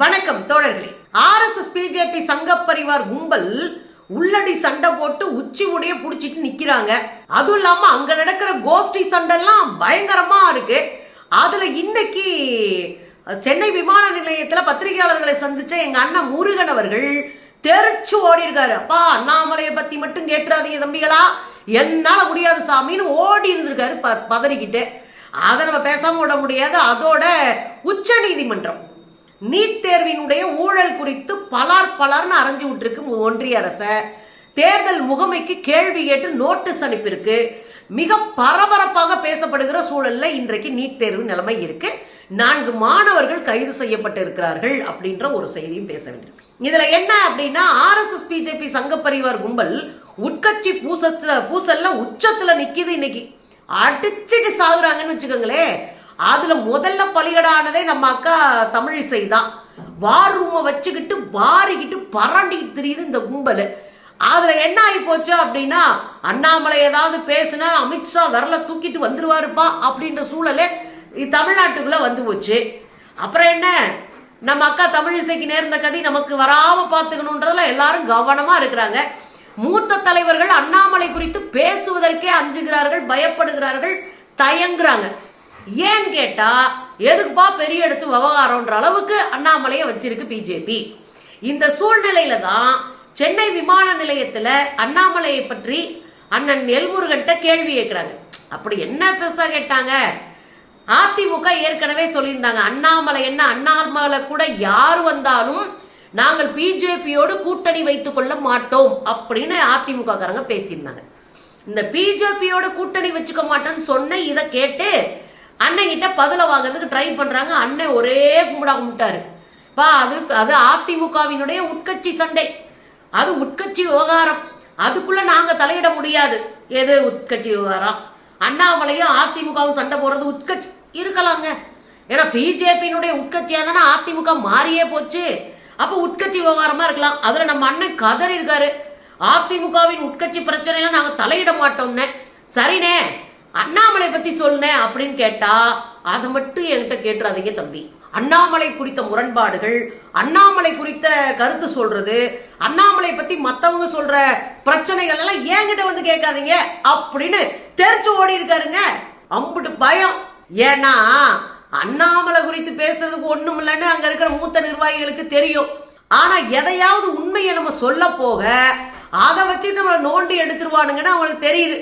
வணக்கம் தோழர்களே. RSS BJP சங்க பரிவார் கும்பல் உள்ளடி சண்டை போட்டு உச்சி முடிய புடிச்சிட்டு நிக்கிறாங்க. அதுவும் இல்லாம அங்க நடக்கிற கோஷ்டி சண்டைலாம் பயங்கரமா இருக்கு. அதுல இன்னைக்கு சென்னை விமான நிலையத்துல பத்திரிகையாளர்களை சந்திச்ச எங்க அண்ணன் முருகன் அவர்கள் தெரிச்சு ஓடி இருக்காரு அப்பா அண்ணாமலையை பத்தி மட்டும் கேட்டுறாதீங்க தம்பிகளா. என்னால முடியாது சாமின்னு ஓடி இருந்திருக்காரு ப பதறிக்கிட்டு. அதை நம்ம பேசாம விட முடியாது. அதோட உச்ச நீதிமன்றம். நீட் தேர்வினுடைய ஊழல் குறித்து பலார் பலார்னு அரைஞ்சு விட்டுருக்கு ஒன்றிய அரசை. தேர்தல் முகமைக்கு கேள்வி கேட்டு நோட்டீஸ் அனுப்பியிருக்கு. மிக பரபரப்பாக பேசப்படுகிற சூழலில் இன்றைக்கு நீட் தேர்வு நிலைமை இருக்கு. நான்கு மாணவர்கள் கைது செய்யப்பட்டு இருக்கிறார்கள் அப்படின்ற ஒரு செய்தியும் பேச வேண்டும் இதுல என்ன அப்படின்னா ஆர்எஸ்எஸ் பிஜேபி சங்க பரிவார் கும்பல் உட்கட்சி பூசத்துல பூசல்ல உச்சத்துல நிக்கிது இன்னைக்கு. அடிச்சுட்டு சாகுறாங்கன்னு வச்சுக்கோங்களேன். அதில் முதல்ல பலிகடானதே நம்ம அக்கா தமிழிசை தான் வார் ரூமை வச்சுக்கிட்டு வாரிக்கிட்டு பரண்டிக்கிட்டு தெரியுது இந்த கும்பல். அதில் என்ன ஆகி போச்சு அப்படின்னா அண்ணாமலை ஏதாவது பேசுனா அமித்ஷா விரல தூக்கிட்டு வந்துருவாருப்பா அப்படின்ற சூழலே தமிழ்நாட்டுக்குள்ளே வந்து போச்சு. அப்புறம் என்ன? நம்ம அக்கா தமிழிசைக்கு நேர்ந்த கதை நமக்கு வராமல் பார்த்துக்கணுன்றதெல்லாம் எல்லாரும் கவனமாக இருக்கிறாங்க. மூத்த தலைவர்கள் அண்ணாமலை குறித்து பேசுவதற்கே அஞ்சுகிறார்கள் பயப்படுகிறார்கள் தயங்குறாங்க. ஏன்னு கேட்டா எதுக்குப்பா பெரிய எடுத்து விவகாரம்ன்ற அளவுக்கு அண்ணாமலையை வச்சிருக்கு பிஜேபி இந்த சூழ்நிலையில தான் சென்னை விமான நிலையத்துல அண்ணாமலையை பற்றி அண்ணன் எல்முருகன்ட்ட கேள்வி கேட்கிறாங்க அப்படி என்ன பெருசா கேட்டாங்க? அதிமுக ஏற்கனவே சொல்லியிருந்தாங்க அண்ணாமலை என்ன அண்ணாமலை கூட யார் வந்தாலும் நாங்கள் பிஜேபியோடு கூட்டணி வைத்துக் கொள்ள மாட்டோம் அப்படின்னு அதிமுககாரங்க பேசியிருந்தாங்க. இந்த பிஜேபியோட கூட்டணி வச்சுக்க மாட்டேன்னு சொன்ன இதை கேட்டு அண்ணங்கிட்ட பதில வாங்குறதுக்கு ட்ரை பண்ணுறாங்க அண்ணன் ஒரே கும்பிடா கும்பிட்டாரு. பா அது அது அதிமுகவினுடைய உட்கட்சி சண்டை. அது உட்கட்சி விவகாரம். அதுக்குள்ளே நாங்கள் தலையிட முடியாது. எது உட்கட்சி விவகாரம்? அண்ணாமலையும் அதிமுகவும் சண்டை போடுறது உட்கட்சி. இருக்கலாங்க. ஏன்னா பிஜேபியினுடைய உட்கட்சியாக தானே அதிமுக மாறியே போச்சு. அப்போ உட்கட்சி விவகாரமாக இருக்கலாம். அதில் நம்ம அண்ணன் கதறி இருக்காரு அதிமுகவின் உட்கட்சி பிரச்சனைலாம் நாங்கள் தலையிட மாட்டோம்னு. சரிண்ணே. அண்ணாமலை பத்தி சொன்னேன் அப்படின்னு கேட்டா அதை மட்டும் என்கிட்ட கேட்டுறாதீங்க தம்பி. அண்ணாமலை குறித்த முரண்பாடுகள் அண்ணாமலை குறித்த கருத்து சொல்றது அண்ணாமலை பத்தி மத்தவங்க சொல்ற பிரச்சனைகள் எல்லாம் ஏங்கிட்ட வந்து கேட்காதீங்க அப்படின்னு தெரிச்சு ஓடி இருக்காருங்க அம்புட்டு பயம். ஏன்னா அண்ணாமலை குறித்து பேசுறதுக்கு ஒண்ணும் இல்லைன்னு அங்க இருக்கிற மூத்த நிர்வாகிகளுக்கு தெரியும். ஆனா எதையாவது உண்மையை நம்ம சொல்ல போக அதை வச்சு நம்ம நோண்டி எடுத்துருவானுங்கன்னு அவங்களுக்கு தெரியுது.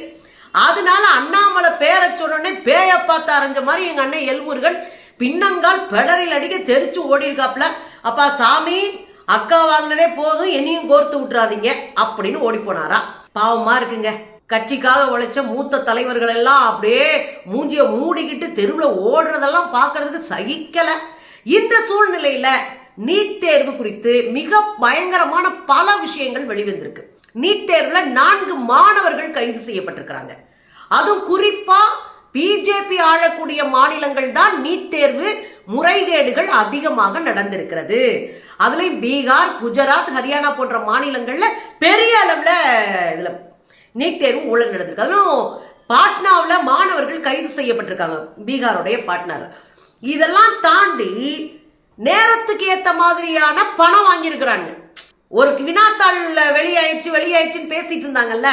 அதனால அண்ணாமலை பேரை சொன்னோடனே பேய பார்த்து அரைஞ்ச மாதிரி எங்கள் அண்ணன் எல்முருகன் பின்னங்கால் பெடரில் அடிக்க தெரிச்சு ஓடி இருக்காப்ல அப்பா சாமி அக்கா வாங்கினதே போதும் என்னையும் கோர்த்து விட்டுறாதீங்க அப்படின்னு ஓடி போனாரா பாவமா இருக்குங்க. கட்சிக்காக உழைச்ச மூத்த தலைவர்கள் எல்லாம் அப்படியே மூஞ்சிய மூடிக்கிட்டு தெருவில் ஓடுறதெல்லாம் பார்க்கறதுக்கு சகிக்கல. இந்த சூழ்நிலையில நீட் தேர்வு குறித்து மிக பயங்கரமான பல விஷயங்கள் வெளிவந்திருக்கு. நீட் தேர்வுல நான்கு மாணவர்கள் கைது செய்யப்பட்டிருக்கிறாங்க. அதுவும் குறிப்பா பிஜேபி ஆளக்கூடிய மாநிலங்கள் தான் நீட் தேர்வு முறைகேடுகள் அதிகமாக நடந்திருக்கிறது. அதுலயும் பீகார் குஜராத் ஹரியானா போன்ற மாநிலங்கள்ல பெரிய அளவில் இதுல நீட் தேர்வு ஊழல் நடந்திருக்கு. அதுவும் பாட்னாவில் மாணவர்கள் கைது செய்யப்பட்டிருக்காங்க பீகாருடைய பாட்னர். இதெல்லாம் தாண்டி நேரத்துக்கு ஏத்த மாதிரியான பணம் வாங்கியிருக்கிறாங்க ஒரு வினாத்தாள் வெளியாயிடுச்சு வெளியாயிடுச்சுன்னு பேசிட்டு இருந்தாங்கல்ல.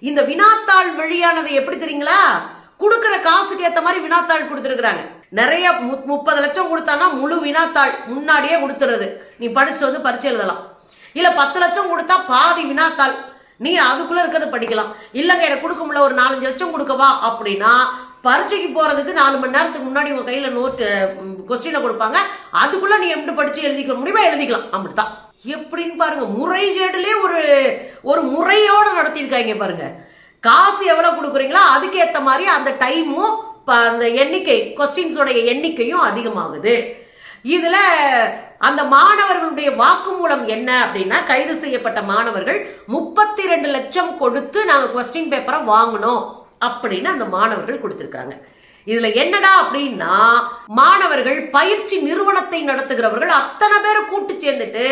இந்த வினாத்தாள் வெளியானது எப்படி தெரியுங்களா? கொடுக்குற காசுக்கு ஏத்த மாதிரி வினாத்தாள் கொடுத்துருக்குறாங்க. நிறைய மு- முப்பது லட்சம் கொடுத்தானா முழு வினாத்தாள் முன்னாடியே கொடுத்துறது. நீ படிச்சுட்டு வந்து பரிச்சை எழுதலாம். இல்ல பத்து லட்சம் கொடுத்தா பாதி வினாத்தாள். நீ அதுக்குள்ள இருக்கிறத படிக்கலாம். இல்லைங்க எனக்கு கொடுக்க முடியல ஒரு நாலஞ்சு லட்சம் கொடுக்கவா அப்படின்னா பரீட்சைக்கு போகிறதுக்கு நாலு மணி நேரத்துக்கு முன்னாடி உங்கள் கையில் நோட்டு கொஸ்டினை கொடுப்பாங்க. அதுக்குள்ளே நீ எப்படி படித்து எழுதிக்க முடியுமா? எழுதிக்கலாம். அப்படித்தான். எப்படின்னு பாருங்க. முறைகேடுலே ஒரு ஒரு முறையோடு நடத்தியிருக்காங்க பாருங்க. காசு எவ்வளோ கொடுக்குறீங்களோ அதுக்கேற்ற மாதிரி அந்த டைமும் இப்போ அந்த எண்ணிக்கை கொஸ்டின்ஸோடைய எண்ணிக்கையும் அதிகமாகுது. இதில் அந்த மாணவர்களுடைய வாக்குமூலம் என்ன அப்படின்னா கைது செய்யப்பட்ட மாணவர்கள் முப்பத்தி ரெண்டு லட்சம் கொடுத்து நாங்கள் கொஸ்டின் பேப்பரை வாங்கினோம். அப்படின்னு அந்த மாணவர்கள் கொடுத்துருக்காங்க இதுல என்னடா அப்படின்னா மாணவர்கள் பயிற்சி நிறுவனத்தை நடத்துகிறவர்கள் அத்தனை பேரை கூட்டு சேர்ந்துட்டு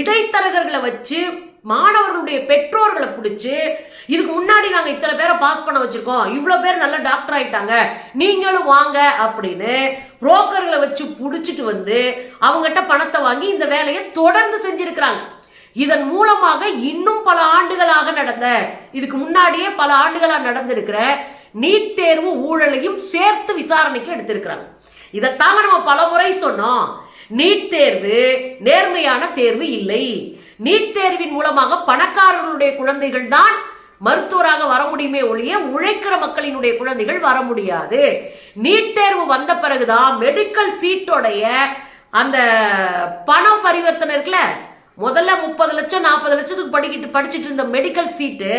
இடைத்தரகர்களை வச்சு மாணவர்களுடைய பெற்றோர்களை பிடிச்சி இதுக்கு முன்னாடி நாங்கள் இத்தனை பேரை பாஸ் பண்ண வச்சுருக்கோம் இவ்வளோ பேர் நல்ல டாக்டர் ஆயிட்டாங்க நீங்களும் வாங்க அப்படின்னு புரோக்கர்களை வச்சு பிடிச்சிட்டு வந்து அவங்ககிட்ட பணத்தை வாங்கி இந்த வேலையை தொடர்ந்து செஞ்சுருக்கிறாங்க. இதன் மூலமாக இன்னும் பல ஆண்டுகளாக நடந்த இதுக்கு முன்னாடியே பல ஆண்டுகளாக நடந்திருக்கிற நீட் தேர்வு ஊழலையும் சேர்த்து விசாரணைக்கு எடுத்திருக்கிறாங்க. இதைத்தாங்க நம்ம பல முறை சொன்னோம். நீட் தேர்வு நேர்மையான தேர்வு இல்லை. நீட் தேர்வின் மூலமாக பணக்காரர்களுடைய குழந்தைகள் தான் மருத்துவராக வர முடியுமே ஒழிய உழைக்கிற மக்களினுடைய குழந்தைகள் வர முடியாது. நீட் தேர்வு வந்த பிறகுதான் மெடிக்கல் சீட்டோடைய அந்த பண பரிவர்த்தனை இருக்குல்ல முதல்ல முப்பது லட்சம் நாற்பது லட்சத்துக்கு படிக்கிட்டு படிச்சுட்டு இருந்த மெடிக்கல் சீட்டு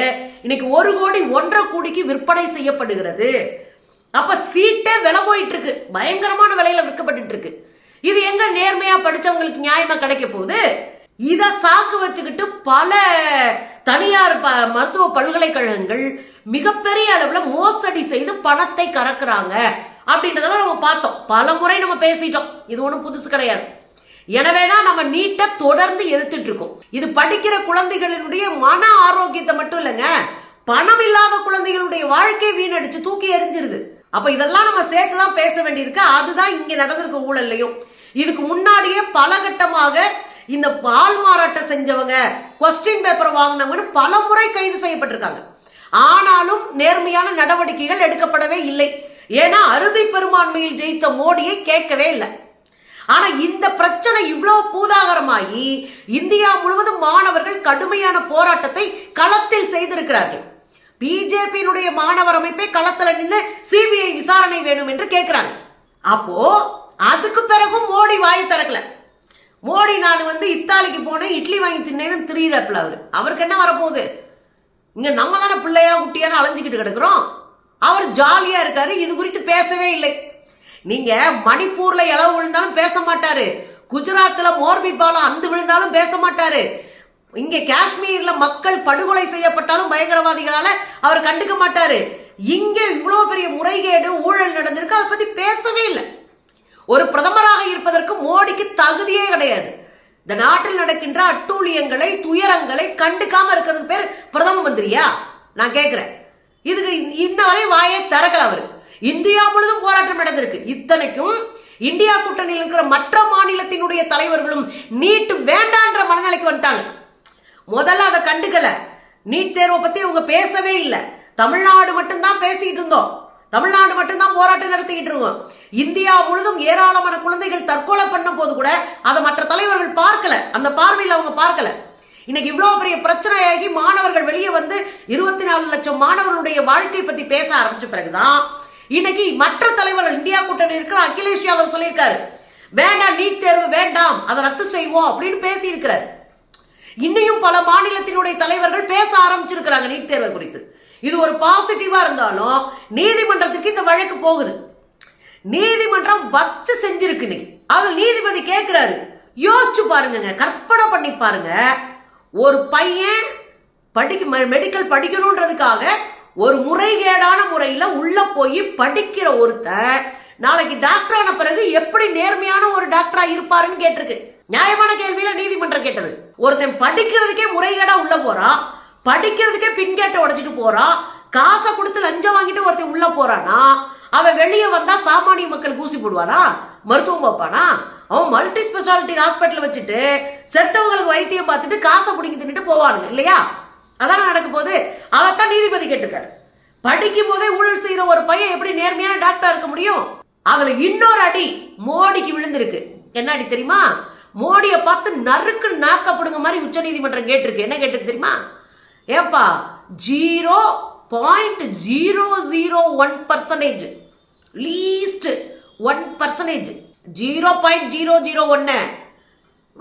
இன்னைக்கு ஒரு கோடி ஒன்றரை கோடிக்கு விற்பனை செய்யப்படுகிறது. அப்ப சீட்டே விலை போயிட்டு இருக்கு. பயங்கரமான விலையில விற்கப்பட்டு இருக்கு. இது எங்க நேர்மையா படிச்சவங்களுக்கு நியாயமா கிடைக்க போகுது? இத சாக்கு வச்சுக்கிட்டு பல தனியார் ப மருத்துவ பல்கலைக்கழகங்கள் மிகப்பெரிய அளவுல மோசடி செய்து பணத்தை கறக்குறாங்க. அப்படின்றதெல்லாம் நம்ம பார்த்தோம். பல முறை நம்ம பேசிட்டோம். இது ஒன்றும் புதுசு கிடையாது. எனவே தான் நம்ம நீட்டை தொடர்ந்து எடுத்துட்டு இருக்கோம் இது படிக்கிற குழந்தைகளினுடைய மன ஆரோக்கியத்தை மட்டும் இல்லைங்க. பணம் இல்லாத குழந்தைகளுடைய வாழ்க்கையை வீணடிச்சு தூக்கி எறிஞ்சிருது. அப்ப இதெல்லாம் நம்ம சேர்த்து தான் பேச வேண்டியிருக்கு. அதுதான் இங்க நடந்திருக்க ஊழல்லையும். இதுக்கு முன்னாடியே பல கட்டமாக இந்த பால் மாறாட்டம் செஞ்சவங்க கொஸ்டின் பேப்பர் வாங்கினவங்கன்னு பல முறை கைது செய்யப்பட்டிருக்காங்க. ஆனாலும் நேர்மையான நடவடிக்கைகள் எடுக்கப்படவே இல்லை. ஏன்னா அறுதி பெரும்பான்மையில் ஜெயித்த மோடியை கேட்கவே இல்லை. ஆனா இந்த பிரச்சனை இவ்வளவு பூதாகரமாகி இந்தியா முழுவதும் மாணவர்கள் கடுமையான போராட்டத்தை களத்தில் செய்திருக்கிறார்கள். பிஜேபியினுடைய மாணவர் அமைப்பே களத்தில் நின்று சிபிஐ விசாரணை வேணும் என்று கேட்கிறாங்க அப்போ அதுக்கு பிறகும் மோடி வாயை திறக்கல. மோடி நான் வந்து இத்தாலிக்கு போனேன் இட்லி வாங்கி தின்னேன்னு திரியிறப்பில் அவர். அவருக்கு என்ன வரப்போகுது? இங்கே நம்ம தானே பிள்ளையா குட்டியான்னு அலைஞ்சிக்கிட்டு கிடக்குறோம். அவர் ஜாலியாக இருக்காரு இது குறித்து பேசவே இல்லை. நீங்க மணிப்பூர்ல இளவு விழுந்தாலும் பேச மாட்டாரு. குஜராத்ல மோர்பி பாலம் அந்து விழுந்தாலும் பேச மாட்டாரு. இங்க காஷ்மீர்ல மக்கள் படுகொலை செய்யப்பட்டாலும் பயங்கரவாதிகளால அவர் கண்டுக்க மாட்டாரு. இங்க இவ்வளவு பெரிய முறைகேடு ஊழல் நடந்திருக்கு அதை பத்தி பேசவே இல்லை. ஒரு பிரதமராக இருப்பதற்கு மோடிக்கு தகுதியே கிடையாது. இந்த நாட்டில் நடக்கின்ற அட்டூழியங்களை துயரங்களை கண்டுக்காம இருக்கிறதுக்கு பேர் பிரதம மந்திரியா? நான் கேட்கிறேன் இதுக்கு இன்ன வரை வாயே திறக்கல அவர். இந்தியா முழுதும் போராட்டம் நடந்திருக்கு. இத்தனைக்கும் இந்தியா கூட்டணியில் இருக்கிற மற்ற மாநிலத்தினுடைய தலைவர்களும் நீட் வேண்டான்ற மனநிலைக்கு வந்துட்டாங்க. முதல்ல அதை கண்டுக்கல. நீட் தேர்வை பத்தி அவங்க பேசவே இல்லை. தமிழ்நாடு மட்டும்தான் பேசிட்டு இருந்தோம். தமிழ்நாடு மட்டும்தான் போராட்டம் நடத்திக்கிட்டு இருக்கோம் இந்தியா முழுதும் ஏராளமான குழந்தைகள் தற்கொலை பண்ணும் போது கூட அதை மற்ற தலைவர்கள் பார்க்கல. அந்த பார்வையில் அவங்க பார்க்கல. இன்னைக்கு இவ்வளோ பெரிய பிரச்சனையாகி மாணவர்கள் வெளியே வந்து இருபத்தி நாலு லட்சம் மாணவர்களுடைய வாழ்க்கை பத்தி பேச ஆரம்பிச்ச பிறகுதான் இன்னைக்கு மற்ற தலைவர்கள் இந்தியா கூட்டணி இருக்கிற அகிலேஷ் யாதவ் சொல்லியிருக்காரு. வேண்டாம் நீட் தேர்வு வேண்டாம் அதை ரத்து செய்வோம் அப்படின்னு பேசியிருக்கிறார். இன்னையும் பல மாநிலத்தினுடைய தலைவர்கள் பேச ஆரம்பிச்சிருக்கிறாங்க நீட் தேர்வை குறித்து. இது ஒரு பாசிட்டிவா இருந்தாலும் நீதிமன்றத்துக்கு இந்த வழக்கு போகுது. நீதிமன்றம் வச்சு செஞ்சிருக்கு இன்னைக்கு. அதில் நீதிபதி கேட்கிறாரு யோசிச்சு பாருங்க கற்பனை பண்ணி பாருங்க. ஒரு பையன் படிக்க மெடிக்கல் படிக்கணுன்றதுக்காக ஒரு முறைகேடான முறையில் உள்ள போய் படிக்கிற ஒருத்தன் நாளைக்கு டாக்டர் ஆன பிறகு எப்படி நேர்மையான ஒரு டாக்டரா இருப்பாருன்னு கேட்டிருக்கு. நியாயமான கேள்வியில நீதிமன்றம் கேட்டது. ஒருத்தன் படிக்கிறதுக்கே முறைகேடா உள்ள போறான் படிக்கிறதுக்கே பின்கேட்டை உடைச்சிட்டு போறான் காசை கொடுத்து லஞ்சம் வாங்கிட்டு ஒருத்தன் உள்ள போறானா அவன் வெளியே வந்தா சாமானிய மக்கள் ஊசி போடுவானா மருத்துவம் பார்ப்பானா? அவன் மல்டி ஸ்பெஷாலிட்டி ஹாஸ்பிட்டல் வச்சுட்டு செத்தவங்களுக்கு வைத்தியம் பார்த்துட்டு காசை பிடிங்கி தின்னுட்டு போவானுங்க இல்லையா? அதான் நடக்க போகுது அதைத்தான் நீதிபதி கேட்டிருக்காரு. படிக்கும் போதே ஊழல் செய்யற ஒரு பையன் எப்படி நேர்மையான டாக்டரா இருக்க முடியும்? அதுல இன்னொரு அடி மோடிக்கு விழுந்திருக்கு. என்ன அடி தெரியுமா? மோடியை பார்த்து நறுக்கு நாக்கப்படுங்க மாதிரி உச்ச நீதிமன்றம் கேட்டிருக்கு. என்ன கேட்டிருக்கு தெரியுமா? ஏப்பா zero point zero zero one percentage least one percentage zero point zero zero ஒன்னு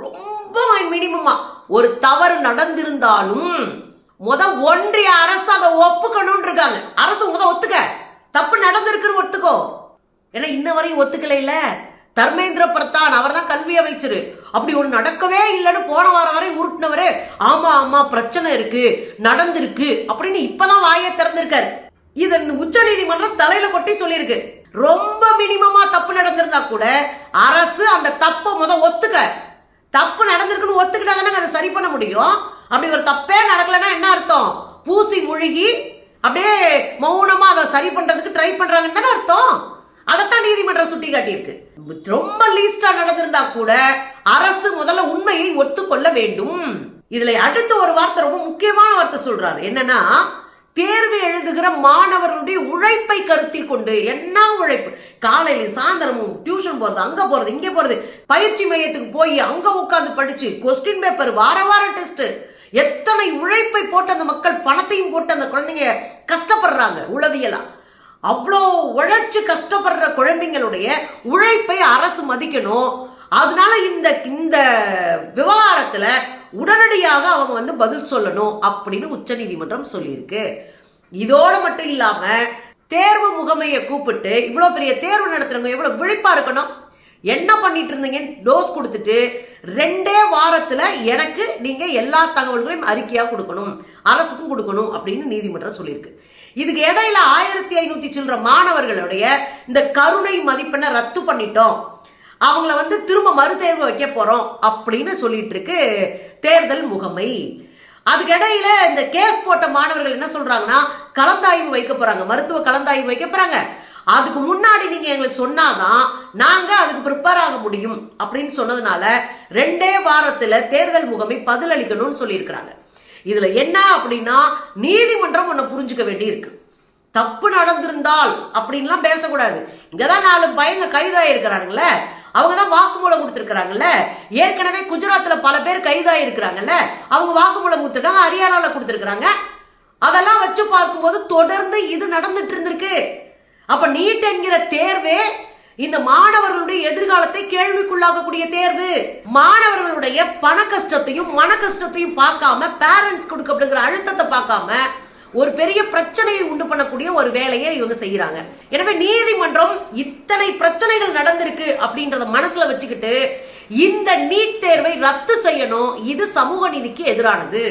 ரொம்ப மினிமமா ஒரு தவறு நடந்திருந்தாலும் முத ஒன்றிய அரசு அதை ஒப்புக்கணும்னு இருக்காங்க அரசு முத ஒத்துக்க. தப்பு நடந்திருக்குன்னு ஒத்துக்கோ. ஏன்னா இன்ன வரையும் ஒத்துக்கல இல்ல. தர்மேந்திர பிரதான் அவர் தான் கல்வி அமைச்சர். அப்படி ஒன்று நடக்கவே இல்லைன்னு போன வாரம் வரை உருட்டினவரு ஆமா ஆமா பிரச்சனை இருக்கு நடந்திருக்கு அப்படின்னு இப்பதான் வாயை திறந்திருக்காரு. இதன் உச்ச நீதிமன்றம் தலையில கொட்டி சொல்லியிருக்கு. ரொம்ப மினிமமா தப்பு நடந்திருந்தா கூட அரசு அந்த தப்பை முத ஒத்துக்க. தப்பு நடந்திருக்குன்னு ஒத்துக்கிட்டா தானே அதை சரி பண்ண முடியும்? அப்படி ஒரு தப்பே நடக்கலைன்னா என்ன அர்த்தம்? பூசி முழுகி அப்படியே மௌனமாக அதை சரி பண்ணுறதுக்கு ட்ரை பண்ணுறாங்கன்னு தானே அர்த்தம்? அதைத்தான் நீதிமன்றம் சுட்டி காட்டியிருக்கு ரொம்ப லீஸ்டா நடந்திருந்தா கூட அரசு முதல்ல உண்மையை ஒத்துக்கொள்ள வேண்டும். இதுல அடுத்த ஒரு வார்த்தை ரொம்ப முக்கியமான வார்த்தை சொல்றாரு. என்னன்னா தேர்வு எழுதுகிற மாணவர்களுடைய உழைப்பை கருத்தில் கொண்டு என்ன உழைப்பு? காலையில சாயந்தரமும் டியூஷன் போறது அங்க போறது இங்க போறது. பயிற்சி மையத்துக்கு போய் அங்க உட்காந்து படிச்சு கொஸ்டின் பேப்பர் வார வாரம் டெஸ்ட் எத்தனை உழைப்பை போட்டு அந்த மக்கள் பணத்தையும் போட்டு அந்த குழந்தைங்க கஷ்டப்படுறாங்க உளவியலா? அவ்வளோ உழைச்சு கஷ்டப்படுற குழந்தைங்களுடைய உழைப்பை அரசு மதிக்கணும். அதனால இந்த இந்த விவகாரத்தில் உடனடியாக அவங்க வந்து பதில் சொல்லணும் அப்படின்னு உச்சநீதிமன்றம் சொல்லியிருக்கு. இதோடு மட்டும் இல்லாமல் தேர்வு முகமையை கூப்பிட்டு இவ்வளோ பெரிய தேர்வு நடத்துறவங்க எவ்வளோ விழிப்பாக இருக்கணும்? என்ன பண்ணிட்டு இருந்தீங்கன்னு டோஸ் கொடுத்துட்டு ரெண்டே வாரத்தில் எனக்கு நீங்கள் எல்லா தகவல்களையும் அறிக்கையாக கொடுக்கணும் அரசுக்கும் கொடுக்கணும் அப்படின்னு நீதிமன்றம் சொல்லியிருக்கு. இதுக்கு இடையில ஆயிரத்தி ஐநூற்றி சில்லற மாணவர்களுடைய இந்த கருணை மதிப்பெண்ணை ரத்து பண்ணிட்டோம். அவங்கள வந்து திரும்ப மறுதேர்வு வைக்க போகிறோம் அப்படின்னு சொல்லிட்டு இருக்கு தேர்தல் முகமை. அதுக்கு இடையில இந்த கேஸ் போட்ட மாணவர்கள் என்ன சொல்றாங்கன்னா கலந்தாய்வு வைக்க போறாங்க. மருத்துவ கலந்தாய்வு வைக்க போறாங்க. அதுக்கு முன்னாடி நீங்கள் எங்களுக்கு சொன்னாதான் நாங்கள் அதுக்கு ப்ரிப்பேர் ஆக முடியும் அப்படின்னு சொன்னதுனால ரெண்டே வாரத்தில் தேர்தல் முகமை பதிலளிக்கணும்னு சொல்லியிருக்கிறாங்க. இதில் என்ன அப்படின்னா நீதிமன்றம் ஒன்று புரிஞ்சுக்க வேண்டியிருக்கு. தப்பு நடந்திருந்தால் அப்படின்லாம் பேசக்கூடாது. இங்கே தான் நாலு பையங்க கைதாயிருக்கிறானுங்களே. அவங்க தான் வாக்குமூலம் கொடுத்துருக்குறாங்கல்ல. ஏற்கனவே குஜராத்தில் பல பேர் கைதாயிருக்கிறாங்கல்ல. அவங்க வாக்குமூலம் கொடுத்துட்டாங்க ஹரியானாவில் கொடுத்துருக்குறாங்க. அதெல்லாம் வச்சு பார்க்கும்போது தொடர்ந்து இது நடந்துட்டு இருந்திருக்கு. அப்ப நீட் என்கிற தேர்வே இந்த மாணவர்களுடைய எதிர்காலத்தை கேள்விக்குள்ளாக்கக்கூடிய தேர்வு. மாணவர்களுடைய பண கஷ்டத்தையும் மன கஷ்டத்தையும் பார்க்காம பேரண்ட்ஸ் கொடுக்கப்படுகிற அழுத்தத்தை பார்க்காம ஒரு பெரிய பிரச்சனையை உண்டு பண்ணக்கூடிய ஒரு வேலையை இவங்க செய்யறாங்க. எனவே நீதிமன்றம் இத்தனை பிரச்சனைகள் நடந்திருக்கு அப்படின்றத மனசுல வச்சுக்கிட்டு இந்த நீட் தேர்வை ரத்து செய்யணும் இது சமூக நீதிக்கு எதிரானது.